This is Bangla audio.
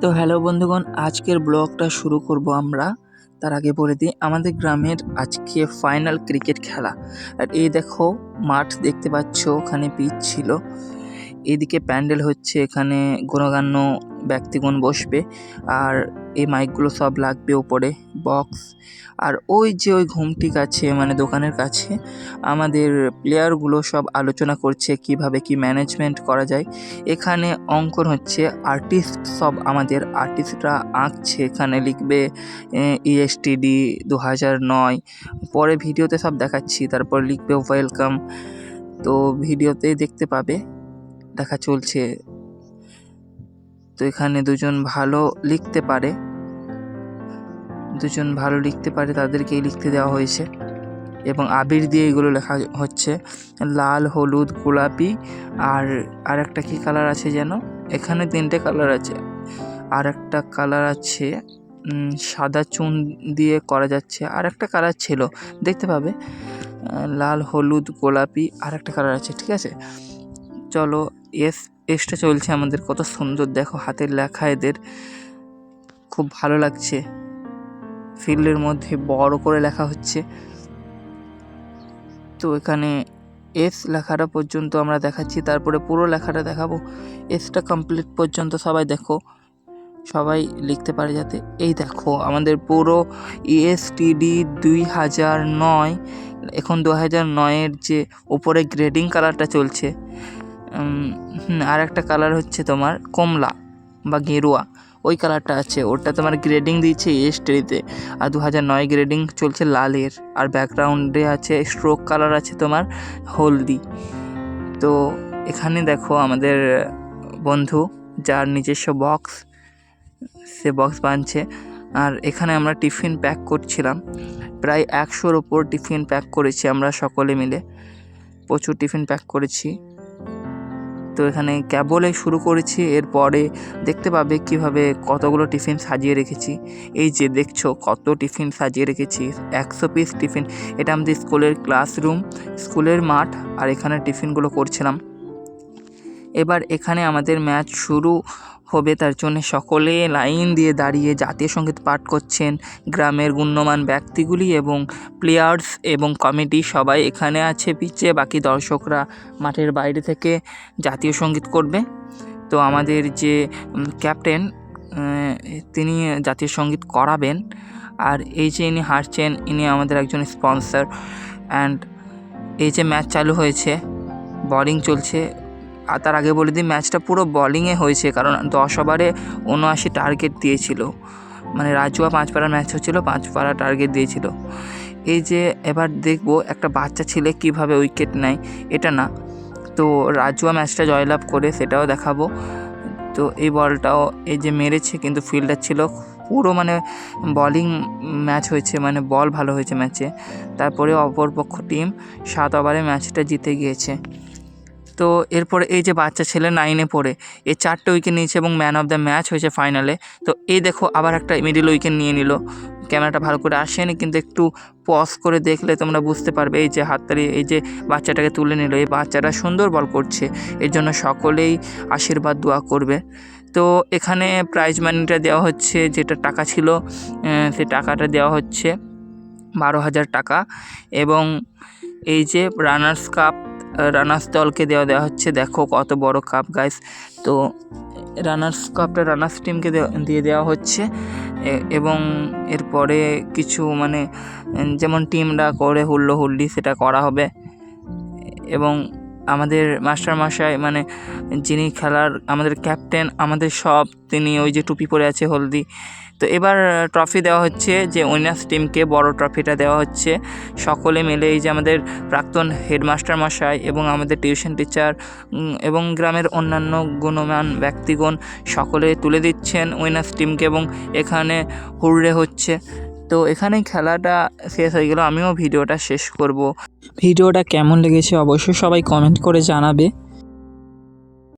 তো হ্যালো বন্ধুগণ, আজকের ব্লগটা শুরু করব আমরা। তার আগে বলে দিই, আমাদের গ্রামের আজকে ফাইনাল ক্রিকেট খেলা। আর এই দেখো, মাঠ দেখতে পাচ্ছ, ওখানে পিচ ছিল। এদিকে প্যান্ডেল হচ্ছে, এখানে গণগান্য ব্যক্তিগণ বসবে, আর এই মাইকগুলো সব লাগবে ওপরে বক্স আর ওই যে ওই ঘুমটি কাছে মানে দোকানের কাছে, আমাদের প্লেয়ারগুলো সব আলোচনা করছে কীভাবে কি ম্যানেজমেন্ট করা যায়। এখানে অঙ্কন হচ্ছে আর্টিস্ট সব আমাদের আর্টিস্টরা আঁকছে। এখানে লিখবে E ইএসটিডি দু হাজার নয়। পরে ভিডিওতে সব দেখাচ্ছি, তারপর লিখবে ওয়েলকাম তো ভিডিওতে দেখতে পাবে, দেখা চলছে। তো এখানে দুজন ভালো লিখতে পারে। দুজন ভালো লিখতে পারে, তাদেরকেই লিখতে দেওয়া হয়েছে। এবং আবির দিয়ে এগুলো লেখা হচ্ছে, লাল, হলুদ, গোলাপি আর আর একটা কী কালার আছে যেন? এখানে তিনটে কালার আছে। আর একটা কালার আছে সাদা চুন দিয়ে করা যাচ্ছে। আর একটা কালার ছিল, দেখতে পাবে? লাল, হলুদ, গোলাপি আর একটা কালার আছে, ঠিক আছে? চলো, এস এসটা চলছে আমাদের, কত সুন্দর দেখো হাতের লেখা এদের। খুব ভালো লাগছে। ফিল্ডের মধ্যে বড় করে লেখা হচ্ছে। তো এখানে এস লেখাটা পর্যন্ত আমরা দেখাচ্ছি, তারপরে পুরো লেখাটা দেখাবো। এসটা কমপ্লিট পর্যন্ত সবাই দেখো। সবাই লিখতে পারে যাতে। এই দেখো, আমাদের পুরো E ইএসটিডি দুই হাজার নয়, এখন দু হাজার নয়ের যে উপরে গ্রেডিং কালারটা চলছে আর একটা কালার হচ্ছে তোমার কমলা বা গেরুয়া। ওই কালারটা আছে। ওটা তোমার গ্রেডিং দিচ্ছে ইএসটিডিতে আর দু হাজার নয় গ্রেডিং চলছে লালের। আর ব্যাকগ্রাউন্ডে আছে স্ট্রোক কালার আছে তোমার হলদি। তো এখানে দেখো আমাদের বন্ধু, যার নিজস্ব বক্স সে বক্স বানছে। আর এখানে আমরা টিফিন প্যাক করছিলাম। প্রায় একশোর ওপর টিফিন প্যাক করেছি আমরা সকলে মিলে। প্রচুর টিফিন প্যাক করেছি। তো এখানে কেবলে শুরু করেছি, এরপরে দেখতে পাবে কীভাবে কতগুলো টিফিন সাজিয়ে রেখেছি। এই যে দেখছ কত টিফিন সাজিয়ে রেখেছি, একশো পিস টিফিন। এটা আমাদের স্কুলের ক্লাসরুম স্কুলের মাঠ, আর এখানে টিফিনগুলো করছিলাম। এবার এখানে আমাদের ম্যাচ শুরু হবে তার জন্য সকলে লাইন দিয়ে দাঁড়িয়ে জাতীয় সংগীত পাঠ করছেন। গ্রামের গুণ্যমান ব্যক্তিগুলি এবং প্লেয়ার্স এবং কমিটি সবাই এখানে আছে পিচে, বাকি দর্শকরা মাঠের বাইরে থেকে জাতীয় সংগীত করবে। তো আমাদের যে ক্যাপ্টেন তিনি জাতীয় সংগীত করাবেন। আর এই যে ইনি হারছেন, ইনি আমাদের একজন স্পন্সর। অ্যান্ড এই যে ম্যাচ চালু হয়েছে, বলিং চলছে আর তার আগে বলে দিই ম্যাচটা পুরো বলিংয়ে হয়েছে, কারণ দশ ওভারে উনআশি টার্গেট দিয়েছিল। মানে রাজুয়া পাঁচপাড়ার ম্যাচ হচ্ছিল, পাঁচপাড়া টার্গেট দিয়েছিল। এই যে এবার দেখব একটা বাচ্চা ছেলে কীভাবে উইকেট নেয়, এটা না। তো রাজুয়া ম্যাচটা জয়লাভ করে সেটাও দেখাবো। তো এই বলটাও এই যে মেরেছে, কিন্তু ফিল্ডার ছিল পুরো মানে বলিং ম্যাচ হয়েছে মানে বল ভালো হয়েছে ম্যাচে তারপরে অপরপক্ষ টিম সাত ওভারে ম্যাচটা জিতে গিয়েছে। তো এরপরে এই যে বাচ্চা ছেলে নাইনে পড়ে, এ চারটে উইকেট নিয়েছে এবং ম্যান অফ দ্য ম্যাচ হয়েছে ফাইনালে তো এই দেখো আবার একটা মিডিল উইকেট নিয়ে নিল। ক্যামেরাটা ভালো করে আসেনি, কিন্তু একটু পজ করে দেখলে তোমরা বুঝতে পারবে এই যে হাততালি, এই যে বাচ্চাটাকে তুলে নিল। এই বাচ্চাটা সুন্দর বল করছে, এর জন্য সকলেই আশীর্বাদ, দোয়া করবে। তো এখানে প্রাইজ মানিটা দেওয়া হচ্ছে, যেটা টাকা ছিল সে টাকাটা দেওয়া হচ্ছে বারো হাজার টাকা। এবং এই যে রানার্স কাপ রানার্স দলকে দেওয়া দেওয়া হচ্ছে। দেখো কত বড় কাপ গাইস তো রানার্স কাপটা রানার্স টিমকে দিয়ে দেওয়া হচ্ছে। এবং এরপরে কিছু মানে যেমন টিমরা করে হুল্লো হুল্লি, সেটা করা হবে। এবং আমাদের মাস্টার মশাই মানে যিনি খেলার আমাদের ক্যাপ্টেন, আমাদের সব তিনি ওই যে টুপি পরে আছে হলদি। তো এবার ট্রফি দেওয়া হচ্ছে যে উইনার্স টিমকে বড় ট্রফিটা দেওয়া হচ্ছে। সকলে মিলে এই যে আমাদের প্রাক্তন হেডমাস্টার মশাই এবং আমাদের টিউশন টিচার এবং গ্রামের অন্যান্য গুণমান ব্যক্তিগণ সকলে তুলে দিচ্ছেন উইনার্স টিমকে এবং এখানে হুররে হচ্ছে। তো এখানেই খেলাটা শেষ হয়ে গেল। আমিও ভিডিওটা শেষ করব। ভিডিওটা কেমন লেগেছে অবশ্যই সবাই কমেন্ট করে জানাবে।